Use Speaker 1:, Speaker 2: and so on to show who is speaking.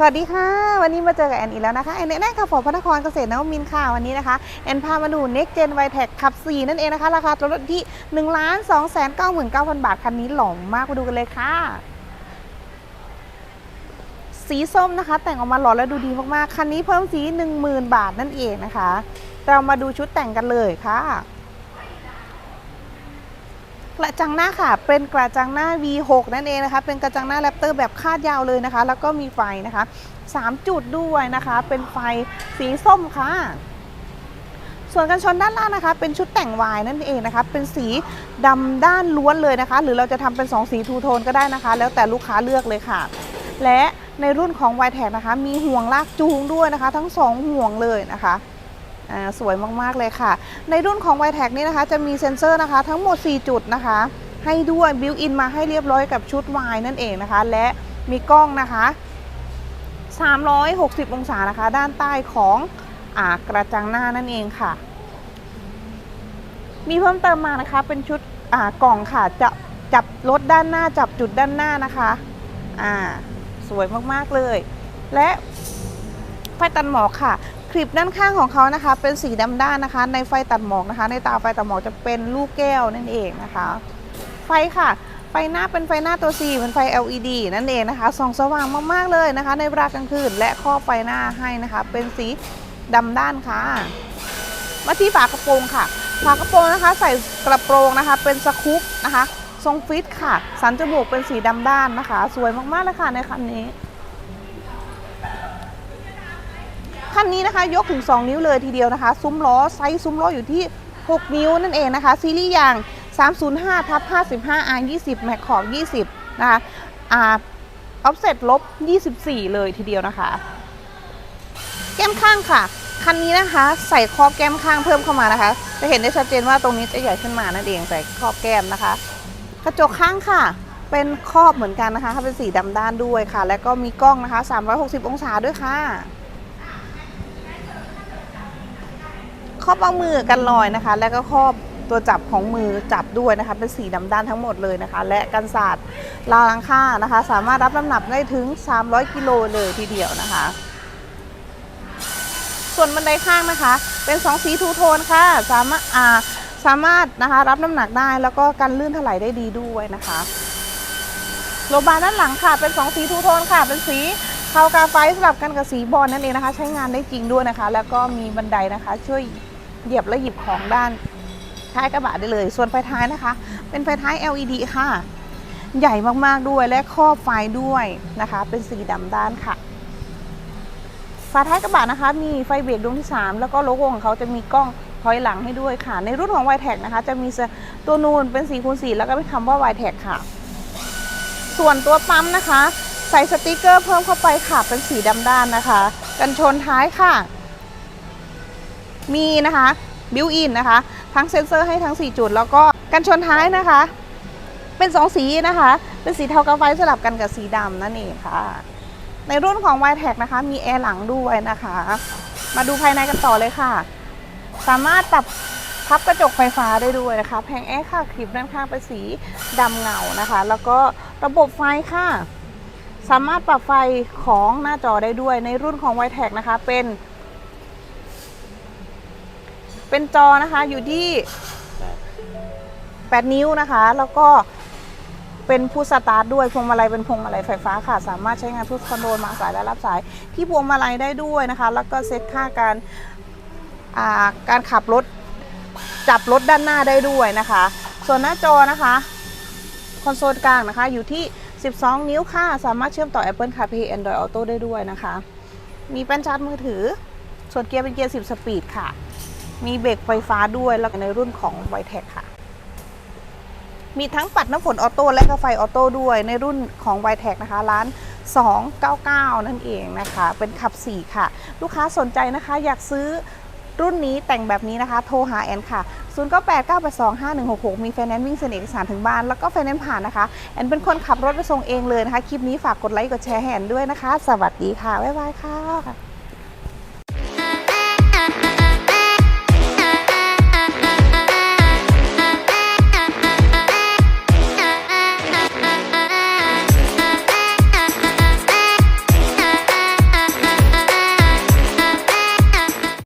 Speaker 1: สวัสดีค่ะ วันนี้มาเจอกับแอนอีกแล้วนะคะ แอนแน่ค่ะฝอพระนครเกษตรนวมินค่ะวันนี้นะคะ แอนพามาดู Next Gen v i t e c ขับ 4 นั่นเองนะคะ ราคาตัวรถที่ 1 2 9 9 9 0 0 บาท คันนี้หล่อมากมาดูกันเลยค่ะ สีส้มนะคะ แต่งออกมาหล่อและดูดีมากๆ คันนี้เพิ่มสี 10,000 บาทนั่นเองนะคะ เรามาดูชุดแต่งกันเลยค่ะ กระจังหน้าค่ะ เป็นกระจังหน้า V6 นั่นเองนะคะ เป็นกระจังหน้าแรปเตอร์แบบคาดยาวเลยนะคะ แล้วก็มีไฟนะคะ 3 จุดด้วยนะคะ เป็นไฟสีส้มค่ะส่วนกันชนด้านล่างนะคะ เป็นชุดแต่งวายนั่นเองนะคะ เป็นสีดำด้านล้วนเลยนะคะ หรือเราจะทำเป็น 2 สีทูโทนก็ได้นะคะ แล้วแต่ลูกค้าเลือกเลยค่ะ และในรุ่นของ y t e c นะคะ มีห่วงลากจูงด้วยนะคะ ทั้ง 2 ห่วงเลยนะคะ สวยมากๆเลยค่ะ ในรุ่นของ y t e c นี่นะคะ จะมีเซ็นเซอร์นะคะทั้งหมด 4 จุดนะคะ ให้ด้วยบิวอินมาให้เรียบร้อยกับชุด Y นั่นเองนะคะ และมีกล้องนะคะ 360 องศานะคะ ด้านใต้ของอกระจังหน้านั่นเองค่ะ มีเพิ่มเติมมานะคะเป็นชุดกล่องค่ะจะจับรถด้านหน้าจับจุดด้านหน้านะคะอ่าสวยมากๆเลย และไฟตัดหมอกค่ะ คลิปด้านข้างของเขานะคะ เป็นสีดำด้านนะคะ ในไฟตัดหมอกนะคะ ในตาไฟตัดหมอกจะเป็นลูกแก้วนั่นเองนะคะ ไฟค่ะ ไฟหน้าเป็นไฟหน้าตัว C เป็นไฟ LED นั่นเองนะคะส่องสว่างมากๆเลยนะคะ ในเวลากลางคืนและครอบไฟหน้าให้นะคะ เป็นสีดำด้านค่ะ มาที่ฝากระโปรงค่ะ ฝากระโปรงนะคะ ใส่กระโปรงนะคะ เป็นสกู๊ปนะคะ ทรงฟิตค่ะ สันจมูกเป็นสีดำด้านนะคะ สวยมากๆเลยค่ะในคันนี้ คันนี้นะคะ ยกถึง 2 นิ้วเลยทีเดียวนะคะ ซุ้มล้อไซส์ซุ้มล้ออยู่ที่ 6 นิ้วนั่นเองนะคะ ซีรีส์ยาง 305ทับ55 R 20แม็กขอบ20 นะคะอ่าออฟเซ็ตลบ 24 เลยทีเดียวนะคะ แก้มข้างค่ะ คันนี้นะคะ ใส่ครอบแก้มข้างเพิ่มเข้ามานะคะ จะเห็นได้ชัดเจนว่าตรงนี้จะใหญ่ขึ้นมานั่นเองใส่ครอบแก้มนะคะ กระจกข้างค่ะเป็นครอบเหมือนกันนะคะเป็นสีดำด้านด้วยค่ะ และก็มีกล้องนะคะ 360 องศาด้วยค่ะ รอบเอามือกันลอยนะคะ แล้วก็ครอบตัวจับของมือจับด้วยนะคะ เป็นสีดำด้านทั้งหมดเลยนะคะ และกันศาสตร์ราวลังค่านะคะ สามารถรับน้ำหนักได้ถึง 300 กิโลเลยทีเดียวนะคะ ส่วนบันไดข้างนะคะ เป็น 2 สีทูโทนค่ะ สามารถอ่าสามารถนะคะรับน้ำหนักได้แล้วก็กันลื่นถลายได้ดีด้วยนะคะโลบาด้านหลังค่ะ เป็น 2 สีทูโทนค่ะ เป็นสีเทากาไฟสลับกันกับสีบอลนั่นเองนะคะ ใช้งานได้จริงด้วยนะคะ แล้วก็มีบันไดนะคะ ช่วย เหยียบและหยิบของด้านท้ายกระบะได้เลย ส่วนไฟท้ายนะคะ เป็นไฟท้าย LED ค่ะ ใหญ่มากๆด้วยและครอบไฟด้วยนะคะ เป็นสีดำด้านค่ะฝาท้ายกระบะนะคะ มีไฟเบรกดวงที่ 3 แล้วก็โลโก้ของเขาจะมีกล้องถอยหลังให้ด้วยค่ะ ในรุ่นของ y t e c นะคะ จะมีตัวนูนเป็น4คูณ4แล้วก็เป็นคำว่า y t e c ค่ะ ส่วนตัวปั๊มนะคะ ใส่สติกเกอร์เพิ่มเข้าไปค่ะ เป็นสีดำด้านนะคะ กันชนท้ายค่ะ มีนะคะบิวอินนะคะ ทั้งเซ็นเซอร์ให้ทั้ง 4 จุด แล้วก็กันชนท้ายนะคะ เป็น 2 สีนะคะ เป็นสีเทากาไฟสลับกันกับสีดำนั่นเองค่ะ ในรุ่นของ y t e c นะคะ มีแอร์หลังด้วยนะคะ มาดูภายในกันต่อเลยค่ะ สามารถปรับพับกระจกไฟฟ้าได้ด้วยนะคะ แผงแอร์ค่ะคลิปด้านข้างเป็นสีดำเงานะคะ แล้วก็ระบบไฟค่ะ สามารถปรับไฟของหน้าจอได้ด้วย ในรุ่นของ y t e c นะคะ เป็น เป็นจอนะคะอยู่ที่ 8 นิ้วนะคะ แล้วก็เป็นผู้สตาร์ทด้วยพวงมาลัยเป็นพวงมาลัยไฟฟ้าค่ะ สามารถใช้งานทุกคอนโทรลมาสายและรับสายที่พวงมาลัยได้ด้วยนะคะ แล้วก็เซ็ตค่าการาการขับรถจับรถด้านหน้าได้ด้วยนะคะ ส่วนหน้าจอนะคะคอนโซลกลางนะคะอยู่ที่ 12 นิ้วค่ะ สามารถเชื่อมต่อ Apple CarPlay Android Auto ได้ด้วยนะคะ มีแป้นชาร์จมือถือ ส่วนเกียร์เป็นเกียร์ 10 สปีดค่ะ มีเบรกไฟฟ้าด้วยแล้วก็ในรุ่นของ v i t e c ค่ะ มีทั้งปัดน้ำฝนออโต้และก็ไฟออโต้ด้วยในรุ่นของ v i t e c นะคะ ร้าน 299 นั่นเองนะคะ เป็นขับ 4 ค่ะ ลูกค้าสนใจนะคะอยากซื้อรุ่นนี้แต่งแบบนี้นะคะ โทรหาแอนค่ะ 0 9 8 9 8 2 5 1 6 6 มีไฟแนนซ์วิ่งเซ็นเอกสารถึงบ้าน แล้วก็ไฟแนนซ์ผ่านนะคะ แอนเป็นคนขับรถไปส่งเองเลยนะคะ คลิปนี้ฝากกดไลค์ กดแชร์แอนด้วยนะคะ สวัสดีค่ะ บ๊ายบายค่ะ